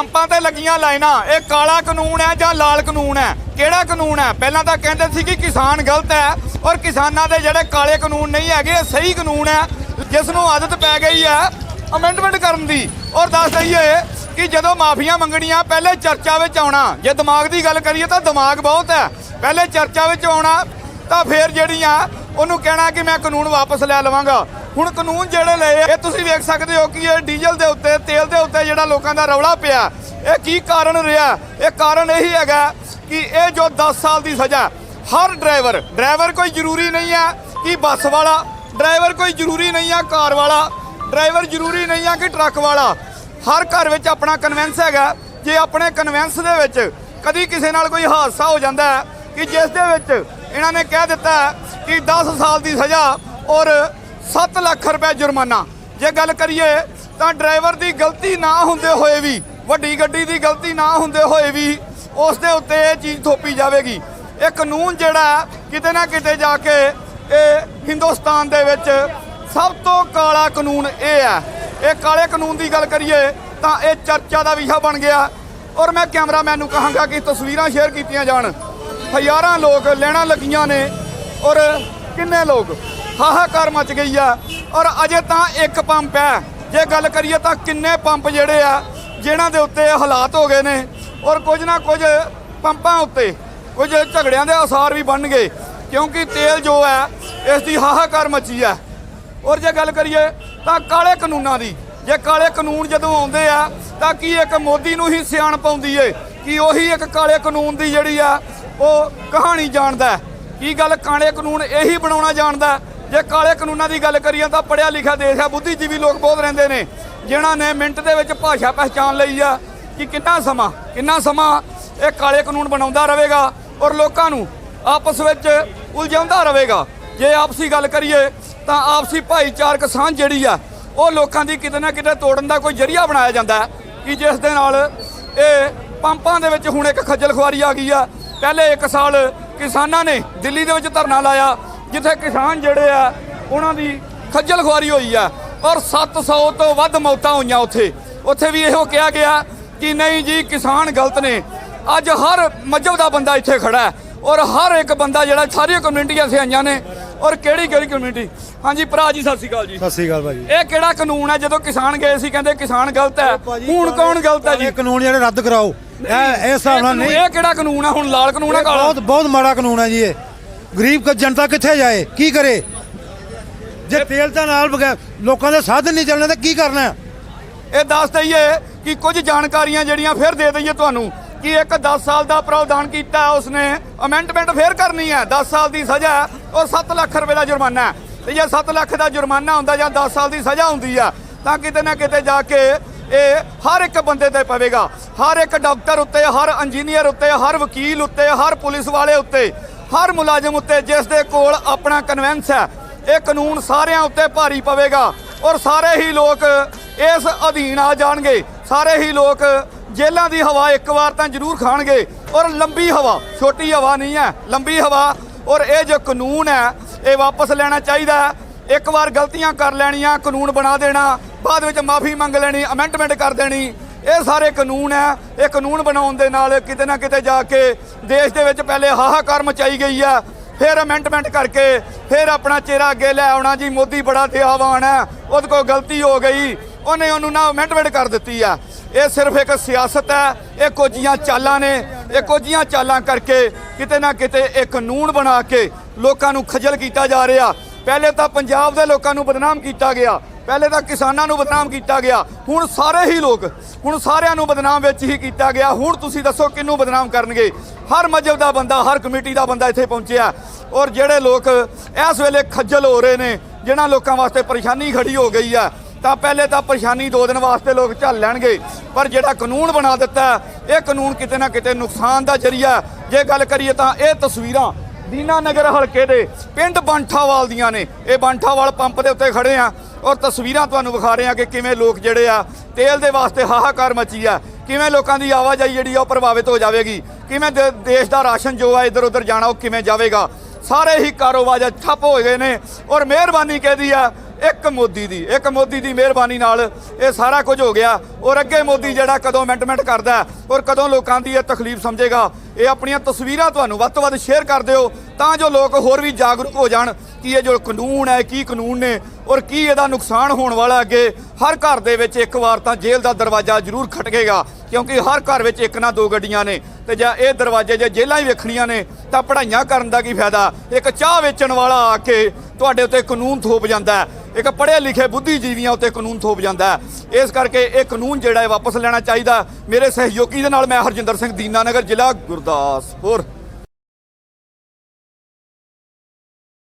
ਪੰਪਾਂ ਤੇ ਲੱਗੀਆਂ ਲਾਈਨਾਂ। ਇਹ ਕਾਲਾ ਕਾਨੂੰਨ ਹੈ ਜਾਂ ਲਾਲ ਕਾਨੂੰਨ ਹੈ? ਕਿਹੜਾ ਕਾਨੂੰਨ ਹੈ? ਪਹਿਲਾਂ ਤਾਂ ਕਹਿੰਦੇ ਸੀ ਕਿ ਕਿਸਾਨ ਗਲਤ ਹੈ ਔਰ ਕਿਸਾਨਾਂ ਦੇ ਜਿਹੜੇ ਕਾਲੇ ਕਾਨੂੰਨ ਨਹੀਂ ਹੈਗੇ, ਇਹ ਸਹੀ ਕਾਨੂੰਨ ਹੈ, ਜਿਸ ਨੂੰ ਆਦਤ ਪੈ ਗਈ ਹੈ ਅਮੈਂਡਮੈਂਟ ਕਰਨ ਦੀ। ਔਰ ਦੱਸ ਦਈਏ ਕਿ ਜਦੋਂ ਮਾਫੀਆਂ ਮੰਗਣੀਆਂ, ਪਹਿਲੇ ਚਰਚਾ ਵਿੱਚ ਆਉਣਾ। ਜੇ ਦਿਮਾਗ ਦੀ ਗੱਲ ਕਰੀਏ ਤਾਂ ਦਿਮਾਗ ਬਹੁਤ ਹੈ। ਪਹਿਲੇ ਚਰਚਾ ਵਿੱਚ ਆਉਣਾ ਤਾਂ ਫਿਰ ਜਿਹੜੀਆਂ ਉਹਨੂੰ ਕਹਿਣਾ ਕਿ ਮੈਂ ਕਾਨੂੰਨ ਵਾਪਸ ਲੈ ਲਵਾਂਗਾ। ਹੁਣ ਕਾਨੂੰਨ ਜਿਹੜੇ ਲਏ ਇਹ ਤੁਸੀਂ ਵੇਖ ਸਕਦੇ ਹੋ ਕਿ ਇਹ ਡੀਜ਼ਲ ਦੇ ਉੱਤੇ, ਤੇਲ ਦੇ ਉੱਤੇ ਜਿਹੜਾ ਲੋਕਾਂ ਦਾ ਰੌਲਾ ਪਿਆ। ਇਹ ਕੀ ਕਾਰਨ ਰਿਹਾ? ਇਹ ਕਾਰਨ ਇਹੀ ਹੈਗਾ ਕਿ ਇਹ ਜੋ 10 ਸਾਲ ਦੀ ਸਜ਼ਾ, ਹਰ ਡਰਾਈਵਰ ਡਰਾਈਵਰ ਕੋਈ ਜ਼ਰੂਰੀ ਨਹੀਂ ਹੈ ਕਿ ਬੱਸ ਵਾਲਾ, ਡਰਾਈਵਰ ਕੋਈ ਜ਼ਰੂਰੀ ਨਹੀਂ ਹੈ ਕਾਰ ਵਾਲਾ, ਡਰਾਈਵਰ ਜ਼ਰੂਰੀ ਨਹੀਂ ਹੈ ਕਿ ਟਰੱਕ ਵਾਲਾ। ਹਰ ਘਰ ਵਿੱਚ ਆਪਣਾ ਕਨਵੈਂਸ ਹੈਗਾ। ਜੇ ਆਪਣੇ ਕਨਵੈਂਸ ਦੇ ਵਿੱਚ ਕਦੀ ਕਿਸੇ ਨਾਲ ਕੋਈ ਹਾਦਸਾ ਹੋ ਜਾਂਦਾ ਹੈ ਕਿ ਜਿਸ ਦੇ ਵਿੱਚ ਇਹਨਾਂ ਨੇ ਕਹਿ ਦਿੱਤਾ ਕਿ 10 ਸਾਲ ਦੀ ਸਜ਼ਾ ਔਰ 7 ਲੱਖ ਰੁਪਏ ਜੁਰਮਾਨਾ। ਜੇ ਗੱਲ ਕਰੀਏ ਤਾਂ ਡਰਾਈਵਰ ਦੀ ਗਲਤੀ ਨਾ ਹੁੰਦੇ ਹੋਏ ਵੀ, ਵੱਡੀ ਗੱਡੀ ਦੀ ਗਲਤੀ ਨਾ ਹੁੰਦੇ ਹੋਏ ਵੀ ਉਸ ਦੇ ਉੱਤੇ ਇਹ ਚੀਜ਼ ਥੋਪੀ ਜਾਵੇਗੀ। ਇਹ ਕਾਨੂੰਨ ਜਿਹੜਾ ਕਿਤੇ ਨਾ ਕਿਤੇ ਜਾ ਕੇ ਇਹ ਹਿੰਦੁਸਤਾਨ ਦੇ ਵਿੱਚ ਸਭ ਤੋਂ ਕਾਲਾ ਕਾਨੂੰਨ ਇਹ ਹੈ। ਇਹ ਕਾਲੇ ਕਾਨੂੰਨ ਦੀ ਗੱਲ ਕਰੀਏ ਤਾਂ ਇਹ ਚਰਚਾ ਦਾ ਵਿਸ਼ਾ ਬਣ ਗਿਆ। ਔਰ ਮੈਂ ਕੈਮਰਾਮੈਨ ਨੂੰ ਕਹਾਂਗਾ ਕਿ ਤਸਵੀਰਾਂ ਸ਼ੇਅਰ ਕੀਤੀਆਂ ਜਾਣ। ਹਜ਼ਾਰਾਂ ਲੋਕ ਲੈਣਾ ਲੱਗੀਆਂ ਨੇ। ਔਰ ਕਿੰਨੇ ਲੋਕ? ਹਾਹਾਕਾਰ ਮਚ ਗਈ ਆ। ਔਰ ਅਜੇ ਤਾਂ ਇੱਕ ਪੰਪ ਹੈ। ਜੇ ਗੱਲ ਕਰੀਏ ਤਾਂ ਕਿੰਨੇ ਪੰਪ ਜਿਹੜੇ ਆ, ਜਿਨ੍ਹਾਂ ਦੇ ਉੱਤੇ ਹਾਲਾਤ ਹੋ ਗਏ ਨੇ। ਔਰ ਕੁਝ ਨਾ ਕੁਝ ਪੰਪਾਂ ਉੱਤੇ ਕੁਝ ਝਗੜਿਆਂ ਦੇ ਅਸਾਰ ਵੀ ਬਣ ਗਏ। ਕਿਉਂਕਿ ਤੇਲ ਜੋ ਹੈ, ਇਸ ਦੀ ਹਾਹਾਕਾਰ ਮਚੀ ਹੈ। ਔਰ ਜੇ ਗੱਲ ਕਰੀਏ ਤਾਂ ਕਾਲੇ ਕਾਨੂੰਨਾਂ ਦੀ, ਜੇ ਕਾਲੇ ਕਾਨੂੰਨ ਜਦੋਂ ਆਉਂਦੇ ਆ, ਤਾਂ ਕੀ ਇੱਕ ਮੋਦੀ ਨੂੰ ਹੀ ਸਿਆਣ ਪਾਉਂਦੀ ਏ? ਕਿ ਉਹੀ ਇੱਕ ਕਾਲੇ ਕਾਨੂੰਨ ਦੀ ਜਿਹੜੀ ਆ, ਉਹ ਕਹਾਣੀ ਜਾਣਦਾ ਕੀ ਗੱਲ ਕਾਲੇ ਕਾਨੂੰਨ ਇਹੀ ਬਣਾਉਣਾ ਜਾਣਦਾ? ਜੇ ਕਾਲੇ ਕਾਨੂੰਨਾਂ ਦੀ ਗੱਲ ਕਰੀਏ ਤਾਂ ਪੜਿਆ ਲਿਖਿਆ ਦੇਸ਼ ਆ, ਬੁੱਧੀਜੀਵੀ ਲੋਕ ਬਹੁਤ ਰਹਿੰਦੇ ਨੇ। ਜਿਨ੍ਹਾਂ ਨੇ ਮਿੰਟ ਦੇ ਵਿੱਚ ਭਾਸ਼ਾ ਪਹਿਚਾਨ ਲਈ ਆ ਕਿ ਕਿੰਨਾ ਸਮਾਂ ਕਿੰਨਾ ਸਮਾਂ ਇਹ ਕਾਲੇ ਕਾਨੂੰਨ ਬਣਾਉਂਦਾ ਰਹੇਗਾ ਔਰ ਲੋਕਾਂ ਨੂੰ ਆਪਸ ਵਿੱਚ ਉਲਝਾਉਂਦਾ ਰਹੇਗਾ। ਜੇ ਆਪਸੀ ਗੱਲ ਕਰੀਏ ਤਾਂ ਆਪਸੀ ਭਾਈਚਾਰਕ ਸਾਂਝ ਜਿਹੜੀ ਆ, ਉਹ ਲੋਕਾਂ ਦੀ ਕਿਤੇ ਨਾ ਕਿਤੇ ਤੋੜਨ ਦਾ ਕੋਈ ਜਰੀਆ ਬਣਾਇਆ ਜਾਂਦਾ ਕਿ ਜਿਸ ਦੇ ਨਾਲ ਇਹ ਪੰਪਾਂ ਦੇ ਵਿੱਚ ਹੁਣ ਇੱਕ ਖੱਜਲ ਖੁਆਰੀ ਆ ਗਈ ਆ। ਪਹਿਲੇ ਇੱਕ ਸਾਲ ਕਿਸਾਨਾਂ ਨੇ ਦਿੱਲੀ ਦੇ ਵਿੱਚ ਧਰਨਾ ਲਾਇਆ ਜਿੱਥੇ ਕਿਸਾਨ ਜਿਹੜੇ ਆ ਉਹਨਾਂ ਦੀ ਖੱਜਲ ਖੁਆਰੀ ਹੋਈ ਆ ਔਰ 700 ਤੋਂ ਵੱਧ ਮੌਤਾਂ ਹੋਈਆਂ ਉੱਥੇ। ਉੱਥੇ ਵੀ ਇਹੋ ਕਿਹਾ ਗਿਆ ਕਿ ਨਹੀਂ ਜੀ ਕਿਸਾਨ ਗਲਤ ਨੇ। ਅੱਜ ਹਰ ਮਜਬ ਦਾ ਬੰਦਾ ਇੱਥੇ ਖੜਾ ਹੈ ਔਰ ਹਰ ਇੱਕ ਬੰਦਾ ਜਿਹੜਾ ਸਾਰੀਆਂ ਕਮਿਊਨਿਟੀਆਂ ਸੇ ਆਈਆਂ ਨੇ ਔਰ ਕਿਹੜੀ ਕਿਹੜੀ ਕਮਿਊਨਿਟੀ? ਹਾਂਜੀ ਭਰਾ ਜੀ ਸਤਿ ਸ਼੍ਰੀ ਅਕਾਲ ਜੀ। ਸਤਿ ਸ੍ਰੀ ਅਕਾਲ ਭਾਜੀ। ਇਹ ਕਿਹੜਾ ਕਾਨੂੰਨ ਹੈ? ਜਦੋਂ ਕਿਸਾਨ ਗਏ ਸੀ ਕਹਿੰਦੇ ਕਿਸਾਨ ਗਲਤ ਹੈ। ਹੁਣ ਕੌਣ ਗਲਤ ਹੈ ਜੀ? ਇਹ ਕਾਨੂੰਨ ਜਿਹੜੇ ਰੱਦ ਕਰਾਓ। ਇਹ ਇਹ ਹਿਸਾਬ ਨਾਲ ਨਹੀਂ। ਇਹ ਕਿਹੜਾ ਕਾਨੂੰਨ ਹੈ ਹੁਣ ਲਾਲ ਕਾਨੂੰਨ ਕਾਲਾ? ਬਹੁਤ ਬਹੁਤ ਮਾੜਾ ਕਾਨੂੰਨ ਹੈ ਜੀ ਇਹ। ਗਰੀਬ ਕ ਜਨਤਾ ਕਿੱਥੇ ਜਾਏ? ਕੀ ਕਰੇ? ਜੇ ਤੇਲ ਤਾਂ ਨਾਲ ਬਗੈਰ ਲੋਕਾਂ ਦੇ ਸਾਧਨ ਨਹੀਂ ਚੱਲਣੇ ਤਾਂ ਕੀ ਕਰਨਾ? ਹੈ? ਇਹ ਦੱਸ ਦਈਏ ਕਿ ਕੁਝ ਜਾਣਕਾਰੀਆਂ ਜਿਹੜੀਆਂ ਫਿਰ ਦੇ ਦਈਏ ਤੁਹਾਨੂੰ ਕਿ ਇੱਕ 10 ਸਾਲ ਦਾ ਪ੍ਰਾਵਧਾਨ ਕੀਤਾ ਹੈ ਉਸਨੇ ਅਮੈਂਡਮੈਂਟ ਫੇਰ ਕਰਨੀ ਹੈ। 10 ਸਾਲ ਦੀ ਸਜ਼ਾ ਹੈ। ਔਰ 7 ਲੱਖ ਰੁਪਏ ਦਾ ਜੁਰਮਾਨਾ ਹੈ। ਤੇ ਜੇ 7 ਲੱਖ ਦਾ ਜੁਰਮਾਨਾ ਹੁੰਦਾ ਜਾਂ 10 ਸਾਲ ਦੀ ਸਜ਼ਾ ਹੁੰਦੀ ਆ ਤਾਂ ਕਿਤੇ ਨਾ ਕਿਤੇ ਜਾ ਕੇ ਇਹ ਹਰ ਇੱਕ ਬੰਦੇ ਤੇ ਪਵੇਗਾ। ਹਰ ਇੱਕ ਡਾਕਟਰ ਉੱਤੇ, ਹਰ ਇੰਜੀਨੀਅਰ ਉੱਤੇ, ਹਰ ਵਕੀਲ ਉੱਤੇ, ਹਰ ਪੁਲਿਸ ਵਾਲੇ ਉੱਤੇ, ਹਰ ਮੁਲਾਜ਼ਮ ਉੱਤੇ ਜਿਸ ਦੇ ਕੋਲ ਆਪਣਾ ਕਨਵੈਂਸ ਹੈ, ਇਹ ਕਾਨੂੰਨ ਸਾਰਿਆਂ ਉੱਤੇ ਭਾਰੀ ਪਵੇਗਾ। ਔਰ ਸਾਰੇ ਹੀ ਲੋਕ ਇਸ ਅਧੀਨ ਆ ਜਾਣਗੇ। ਸਾਰੇ ਹੀ ਲੋਕ ਜੇਲ੍ਹਾਂ ਦੀ ਹਵਾ ਇੱਕ ਵਾਰ ਤਾਂ ਜ਼ਰੂਰ ਖਾਣਗੇ। ਔਰ ਲੰਬੀ ਹਵਾ, ਛੋਟੀ ਹਵਾ ਨਹੀਂ ਹੈ, ਲੰਬੀ ਹਵਾ। ਔਰ ਇਹ ਜੋ ਕਾਨੂੰਨ ਹੈ, ਇਹ ਵਾਪਸ ਲੈਣਾ ਚਾਹੀਦਾ ਹੈ। ਇੱਕ ਵਾਰ ਗਲਤੀਆਂ ਕਰ ਲੈਣੀਆਂ, ਕਾਨੂੰਨ ਬਣਾ ਦੇਣਾ, ਬਾਅਦ ਵਿੱਚ ਮਾਫੀ ਮੰਗ ਲੈਣੀ ਅਮੈਂਡਮੈਂਟ ਕਰ ਦੇਣੀ। ਇਹ ਸਾਰੇ ਕਾਨੂੰਨ ਹੈ ਇਹ ਕਾਨੂੰਨ ਬਣਾਉਣ ਦੇ ਨਾਲ ਕਿਤੇ ਨਾ ਕਿਤੇ ਜਾ ਕੇ ਦੇਸ਼ ਦੇ ਵਿੱਚ ਪਹਿਲੇ ਹਾਹਾਕਾਰ ਮਚਾਈ ਗਈ ਹੈ ਫਿਰ ਅਮੈਂਡਮੈਂਟ ਕਰਕੇ ਫਿਰ ਆਪਣਾ ਚਿਹਰਾ ਅੱਗੇ ਲੈ ਆਉਣਾ ਜੀ। ਮੋਦੀ ਬੜਾ ਦਿਆਵਾਨ ਹੈ ਉਹਦੇ ਕੋਲ ਗਲਤੀ ਹੋ ਗਈ। ਉਹਨੇ ਉਹਨੂੰ ਨਾ ਅਮੈਂਡਮੈਂਟ ਕਰ ਦਿੱਤੀ ਆ। ਇਹ ਸਿਰਫ ਇੱਕ ਸਿਆਸਤ ਹੈ ਇਹ ਕੋਝੀਆਂ ਚਾਲਾਂ ਨੇ। ਇਹ ਕੋਝੀਆਂ ਚਾਲਾਂ ਕਰਕੇ ਕਿਤੇ ਨਾ ਕਿਤੇ ਇਹ ਕਾਨੂੰਨ ਬਣਾ ਕੇ ਲੋਕਾਂ ਨੂੰ ਖੱਜਲ ਕੀਤਾ ਜਾ ਰਿਹਾ। ਪਹਿਲੇ ਤਾਂ ਪੰਜਾਬ ਦੇ ਲੋਕਾਂ ਨੂੰ ਬਦਨਾਮ ਕੀਤਾ ਗਿਆ, ਪਹਿਲੇ ਤਾਂ ਕਿਸਾਨਾਂ ਨੂੰ ਬਦਨਾਮ ਕੀਤਾ ਗਿਆ, ਹੁਣ ਸਾਰੇ ਹੀ ਲੋਕ, ਹੁਣ ਸਾਰਿਆਂ ਨੂੰ ਬਦਨਾਮ ਵਿੱਚ ਹੀ ਕੀਤਾ ਗਿਆ। ਹੁਣ ਤੁਸੀਂ ਦੱਸੋ ਕਿਹਨੂੰ ਬਦਨਾਮ ਕਰਨਗੇ? ਹਰ ਮਜਬ ਦਾ ਬੰਦਾ, ਹਰ ਕਮੇਟੀ ਦਾ ਬੰਦਾ ਇੱਥੇ ਪਹੁੰਚਿਆ ਔਰ ਜਿਹੜੇ ਲੋਕ ਇਸ ਵੇਲੇ ਖੱਜਲ ਹੋ ਰਹੇ ਨੇ, ਜਿਨ੍ਹਾਂ ਲੋਕਾਂ ਵਾਸਤੇ ਪਰੇਸ਼ਾਨੀ ਖੜੀ ਹੋ ਗਈ ਆ ਤਾਂ ਪਹਿਲੇ ਤਾਂ ਪਰੇਸ਼ਾਨੀ ਦੋ ਦਿਨ ਵਾਸਤੇ ਲੋਕ ਝੱਲ ਲੈਣਗੇ। ਪਰ ਜਿਹੜਾ ਕਾਨੂੰਨ ਬਣਾ ਦਿੱਤਾ ਇਹ ਕਾਨੂੰਨ ਕਿਤੇ ਨਾ ਕਿਤੇ ਨੁਕਸਾਨ ਦਾ ਜਰੀਆ ਜੇ ਗੱਲ ਕਰੀਏ ਤਾਂ ਇਹ ਤਸਵੀਰਾਂ ਦੀਨਾਨਗਰ ਹਲਕੇ ਦੇ ਪਿੰਡ ਬੰਠਾਵਾਲ ਦੀਆਂ ਨੇ। ਇਹ ਬੰਠਾਵਾਲ ਪੰਪ ਦੇ ਉੱਤੇ ਖੜੇ ਆ ਔਰ ਤਸਵੀਰਾਂ ਤੁਹਾਨੂੰ ਵਿਖਾ ਰਹੇ ਆ ਕਿ ਕਿਵੇਂ ਲੋਕ ਜਿਹੜੇ ਆ, ਤੇਲ ਦੇ ਵਾਸਤੇ ਹਾਹਾਕਾਰ ਮਚੀ ਆ। ਕਿਵੇਂ ਲੋਕਾਂ ਦੀ ਆਵਾਜਾਈ ਜਿਹੜੀ ਆ ਉਹ ਪ੍ਰਭਾਵਿਤ ਹੋ ਜਾਵੇਗੀ। ਕਿਵੇਂ ਦੇ- ਦੇਸ਼ ਦਾ ਰਾਸ਼ਨ ਜੋ ਆ ਇੱਧਰ ਉੱਧਰ ਜਾਣਾ ਉਹ ਕਿਵੇਂ ਜਾਵੇਗਾ। ਸਾਰੇ ਹੀ ਕਾਰੋਬਾਰ ਠੱਪ ਹੋ ਗਏ ਨੇ ਔਰ ਮਿਹਰਬਾਨੀ ਕਹਦੀ ਆ ਇੱਕ ਮੋਦੀ ਦੀ, ਇੱਕ ਮੋਦੀ ਦੀ ਮਿਹਰਬਾਨੀ ਨਾਲ ਇਹ ਸਾਰਾ ਕੁਝ ਹੋ ਗਿਆ ਔਰ ਅੱਗੇ ਮੋਦੀ ਜਿਹੜਾ ਕਦੋਂ ਅਮੈਂਡਮੈਂਟ ਕਰਦਾ ਔਰ ਕਦੋਂ ਲੋਕਾਂ ਦੀ ਇਹ ਤਕਲੀਫ ਸਮਝੇਗਾ, ਇਹ ਆਪਣੀਆਂ ਤਸਵੀਰਾਂ ਤੁਹਾਨੂੰ ਵੱਧ ਤੋਂ ਵੱਧ ਸ਼ੇਅਰ ਕਰ ਦਿਓ ਤਾਂ ਜੋ ਲੋਕ ਹੋਰ ਵੀ ਜਾਗਰੂਕ ਹੋ ਜਾਣ ਕਿ ਇਹ ਜੋ ਕਾਨੂੰਨ ਹੈ, ਕੀ ਕਾਨੂੰਨ ਨੇ ਔਰ ਕੀ ਇਹਦਾ ਨੁਕਸਾਨ ਹੋਣ ਵਾਲਾ ਅੱਗੇ ਹਰ ਘਰ ਦੇ ਵਿੱਚ ਇੱਕ ਵਾਰ ਤਾਂ ਜੇਲ੍ਹ ਦਾ ਦਰਵਾਜ਼ਾ ਜ਼ਰੂਰ ਖਟਕੇਗਾ ਕਿਉਂਕਿ ਹਰ ਘਰ ਵਿੱਚ ਇੱਕ ਨਾ ਦੋ ਗੱਡੀਆਂ ਨੇ ਤੇ ਜਾਂ ਇਹ ਦਰਵਾਜ਼ੇ ਜੇ ਜੇਲ੍ਹਾਂ ਹੀ ਵੇਖਣੀਆਂ ਨੇ ਤਾਂ ਪੜ੍ਹਾਈਆਂ ਕਰਨ ਦਾ ਕੀ ਫਾਇਦਾ, ਇੱਕ ਚਾਹ ਵੇਚਣ ਵਾਲਾ ਆ ਕੇ ਤੁਹਾਡੇ ਉੱਤੇ ਕਾਨੂੰਨ ਥੋਪ ਜਾਂਦਾ ਇੱਕ ਪੜ੍ਹੇ ਲਿਖੇ ਬੁੱਧੀਜੀਵੀਆਂ ਉੱਤੇ ਕਾਨੂੰਨ ਥੋਪ ਜਾਂਦਾ ਹੈ। ਇਸ ਕਰਕੇ ਇਹ ਕਾਨੂੰਨ ਜਿਹੜਾ ਹੈ ਵਾਪਸ ਲੈਣਾ ਚਾਹੀਦਾ। ਮੇਰੇ ਸਹਿਯੋਗੀ ਦੇ ਨਾਲ ਮੈਂ ਹਰਜਿੰਦਰ ਸਿੰਘ ਦੀਨਾਨਗਰ, ਜ਼ਿਲ੍ਹਾ ਗੁਰਦਾਸਪੁਰ।